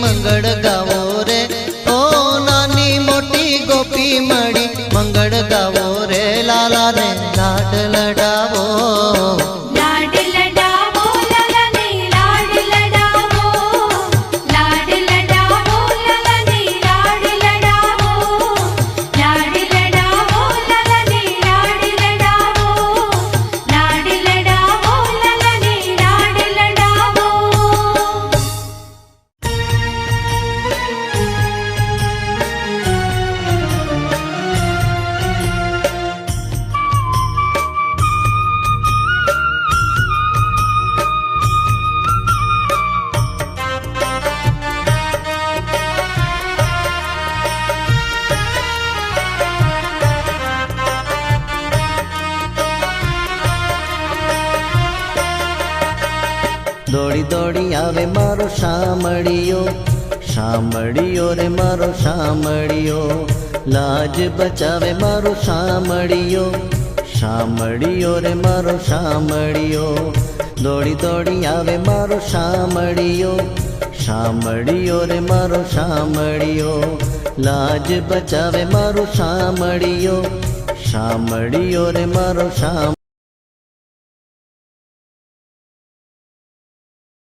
મંગળ ગાવો રે. ઓ નાની મોટી ગોપી મળી, મંગળ ગાવો રે. લાલા રે લાડ લડાવો. દોડી દોડી આવે મારો શામળિયો શામળિયો રે મારો શામળિયો લાજ બચાવે મારો શામળિયો શામળિયો રે મારો શામળિયો દોડી દોડી આવે મારો શામળિયો શામળિયો રે મારો શામળિયો લાજ બચાવે મારો શામળિયો શામળિયો રે મારો શામ